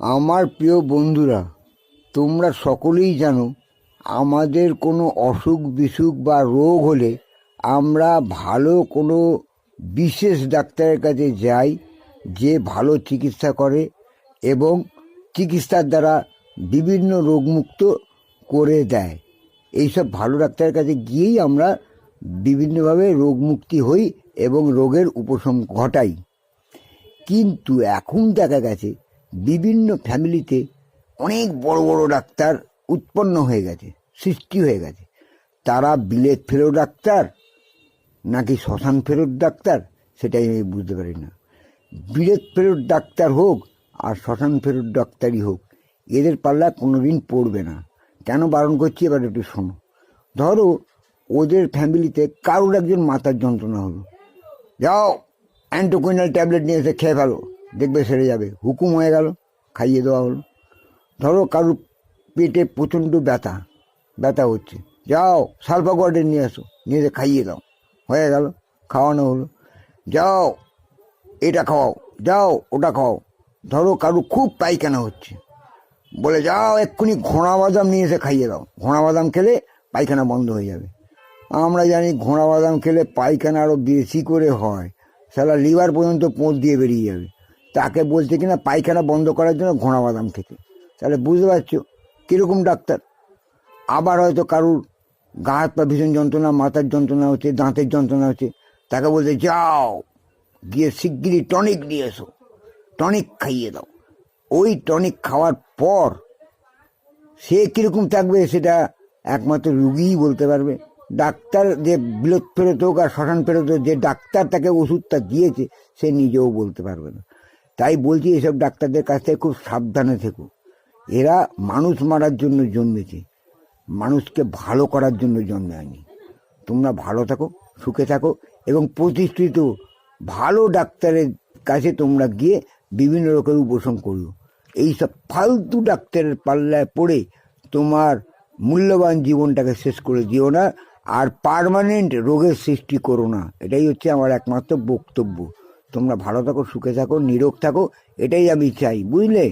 আমার প্রিয় বন্ধুরা, তোমরা সকলেই জানো, আমাদের কোনো অসুখ বিসুখ বা রোগ হলে আমরা ভালো কোনো বিশেষ ডাক্তারের কাছে যাই যে ভালো চিকিৎসা করে এবং চিকিৎসার দ্বারা বিভিন্ন রোগমুক্ত করে দেয়। এইসব ভালো ডাক্তারের কাছে গিয়েই আমরা বিভিন্নভাবে রোগমুক্তি হই এবং রোগের উপশম ঘটাই। কিন্তু এখন দেখা গেছে বিভিন্ন ফ্যামিলিতে অনেক বড় বড় ডাক্তার উৎপন্ন হয়ে গেছে, সৃষ্টি হয়ে গেছে। তারা বিলেত ফেরত ডাক্তার নাকি শ্মশান ফেরত ডাক্তার সেটাই আমি বুঝতে পারি না। বিলেত ফেরত ডাক্তার হোক আর শ্মশান ফেরত ডাক্তারই হোক, এদের পাল্লা কোনো দিন পড়বে না। কেন বারণ করছি এবার একটু শোনো। ধরো ওদের ফ্যামিলিতে কারোর একজন মাথার যন্ত্রণা হলো? যাও অ্যান্টোকুইনাল ট্যাবলেট নিয়ে এসে খেয়ে ফেলো। দেখবে সেরে যাবে। হুকুম হয়ে গেল, খাইয়ে দেওয়া হলো। ধরো কারুর পেটে প্রচণ্ড ব্যথা ব্যথা হচ্ছে। যাও সালফাগোয়ার্ডের নিয়ে আসো নিয়ে এসে খাইয়ে দাও। হয়ে গেল, খাওয়ানো হলো। যাও, এটা খাওয়াও, যাও, ওটা খাওয়াও। ধরো কারও খুব পায়খানা হচ্ছে। বলে, যাও, এক্ষুনি ঘোড়া বাদাম নিয়ে এসে খাইয়ে দাও। ঘোড়া বাদাম খেলে পায়খানা বন্ধ হয়ে যাবে। আমরা জানি ঘোড়া বাদাম খেলে পায়খানা আরও বেশি করে হয়। সালা লিভার পর্যন্ত পোঁত দিয়ে বেরিয়ে যাবে। তাকে বলছে কিনা পায়খানা বন্ধ করার জন্য ঘোড়া বাদাম খেতে। তাহলে বুঝতে পারছ কীরকম ডাক্তার? আবার হয়তো কারুর গা হাত পা ভীষণ যন্ত্রণা, মাথার যন্ত্রণা হচ্ছে, দাঁতের যন্ত্রণা হচ্ছে, তাকে বলছে, যাও, গিয়ে শিগগিরই টনিক নিয়ে এসো, টনিক খাইয়ে দাও। ওই টনিক খাওয়ার পর সে কীরকম থাকবে সেটা একমাত্র রুগীই বলতে পারবে। ডাক্তার যে বিলত ফেরত হোক আর শ্মশান ফেরত হোক, যে ডাক্তার তাকে ওষুধটা দিয়েছে, সে নিজেও বলতে পারবে না। তাই বলছি এসব ডাক্তারদের কাছ থেকে খুব সাবধানে থেকো। এরা মানুষ মারার জন্য জন্মেছে। মানুষকে ভালো করার জন্য জন্মায়নি। তোমরা ভালো থাকো, সুখে থাকো এবং প্রতিষ্ঠিত ভালো ডাক্তারের কাছে তোমরা গিয়ে বিভিন্ন রকমের উপশম করো এইসব ফালতু ডাক্তারের পাল্লায় পড়ে তোমার মূল্যবান জীবনটাকে শেষ করে দিও না আর পার্মানেন্ট রোগের সৃষ্টি করো না। এটাই হচ্ছে আমার একমাত্র বক্তব্য। তোমরা ভালো থাকো সুখে থাকো নিরোগ থাকো এটাই আমি চাই বুঝলে?